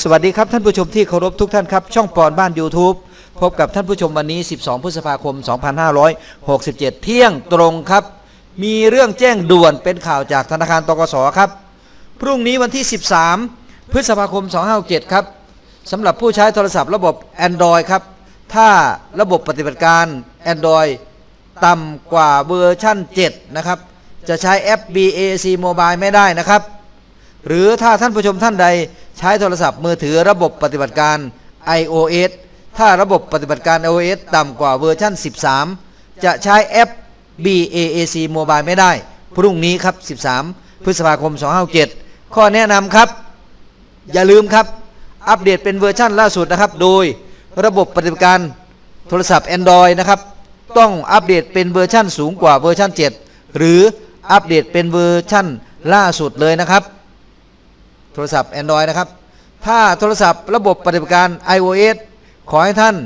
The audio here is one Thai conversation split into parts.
สวัสดีครับท่านผู้ชมที่เคารพทุกท่านครับ ช่องปอนบ้าน YouTube พบกับท่านผู้ชมวันนี้ 12 พฤษภาคม 2567 เที่ยงตรงครับ มีเรื่องแจ้งด่วนเป็นข่าวจากธนาคารตกสครับ พรุ่งนี้วันที่ 13 พฤษภาคม 2567 ครับสำหรับผู้ใช้โทรศัพท์ระบบ Android ครับ ถ้าระบบปฏิบัติการ Android ต่ำกว่าเวอร์ชั่น 7 นะครับ จะใช้แอป BAC Mobile ไม่ได้นะครับ หรือถ้าท่านผู้ชมท่านใด ช้โทรศัพท์มือถือระบบปฏิบัติการ iOS ถ้าระบบปฏิบัติการ iOS ต่ำกว่าเวอร์ชัน13 จะใช้แอป BAAC Mobile ไม่ได้ พรุ่งนี้ครับ 13 พฤษภาคม 257 ข้อแนะนำครับ อย่าลืมครับ อัปเดตเป็นเวอร์ชันล่าสุดนะครับ โดยระบบปฏิบัติการโทรศัพท์ Android นะครับ ต้องอัปเดตเป็นเวอร์ชันสูงกว่าเวอร์ชัน7 หรืออัปเดตเป็นเวอร์ชันล่าสุดเลยนะครับ โทรศัพท์ Android นะครับ ถ้าโทรศัพท์ระบบปฏิบัติการ iOS ขอให้ท่าน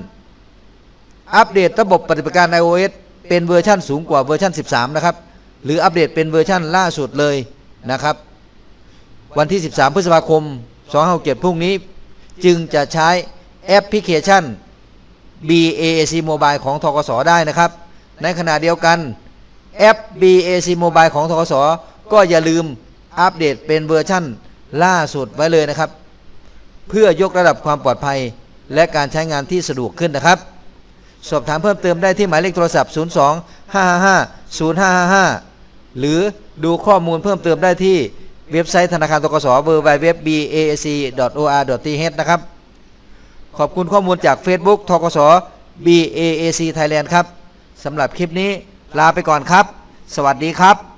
อัปเดตระบบปฏิบัติการ iOS เป็นเวอร์ชันสูงกว่าเวอร์ชัน13 นะครับ หรืออัปเดตเป็นเวอร์ชันล่าสุดเลยนะครับ วันที่ 13 พฤษภาคม257พรุ่งนี้ จึงจะใช้แอปพลิเคชัน BAC Mobile ของทกสได้นะครับ ในขณะเดียวกันแอป BAC Mobile ของทกสก็อย่าลืมอัปเดตเป็นเวอร์ชั่น ล่าสุดไว้เลยนะครับ เพื่อยกระดับความปลอดภัย และการใช้งานที่สะดวกขึ้นนะครับ สอบถามเพิ่มเติมได้ที่หมายเลขโทรศัพท์ 02 555 0555 หรือดูข้อมูลเพิ่มเติมได้ที่เว็บไซต์ธนาคารตกส www.bac.or.th นะครับ ขอบคุณข้อมูลจาก Facebook ทกส BAAC Thailand ครับสำหรับคลิปนี้ลาไปก่อนครับ สวัสดีครับ